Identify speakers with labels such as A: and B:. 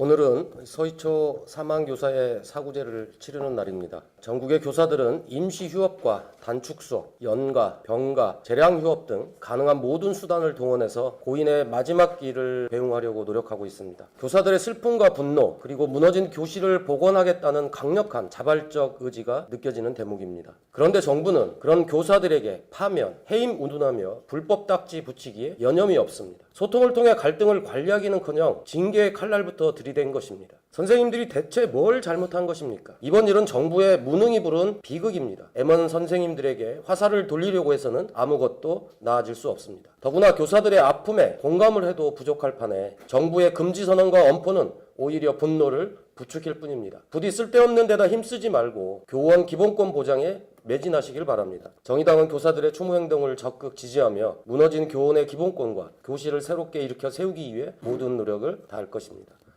A: 오늘은 서희초 사망교사의 사구제를 치르는 날입니다. 전국의 교사들은 임시 휴업과 단축 수업, 연가, 병가, 재량 휴업 등 가능한 모든 수단을 동원해서 고인의 마지막 길을 배웅하려고 노력하고 있습니다. 교사들의 슬픔과 분노, 그리고 무너진 교실을 복원하겠다는 강력한 자발적 의지가 느껴지는 대목입니다. 그런데 정부는 그런 교사들에게 파면, 해임 운운하며 불법 딱지 붙이기에 여념이 없습니다. 소통을 통해 갈등을 관리하기는 커녕 징계의 칼날부터 들이댄 것입니다. 선생님들이 대체 뭘 잘못한 것입니까? 이번 일은 정부의 무능이 부른 비극입니다. M1 선생님들에게 화살을 돌리려고 해서는 아무것도 나아질 수 없습니다. 더구나 교사들의 아픔에 공감을 해도 부족할 판에 정부의 금지 선언과 엄포는 오히려 분노를 부추길 뿐입니다. 부디 쓸데없는 데다 힘쓰지 말고 교원 기본권 보장에 매진하시길 바랍니다. 정의당은 교사들의 추모 행동을 적극 지지하며 무너진 교원의 기본권과 교실을 새롭게 일으켜 세우기 위해 모든 노력을 다할 것입니다.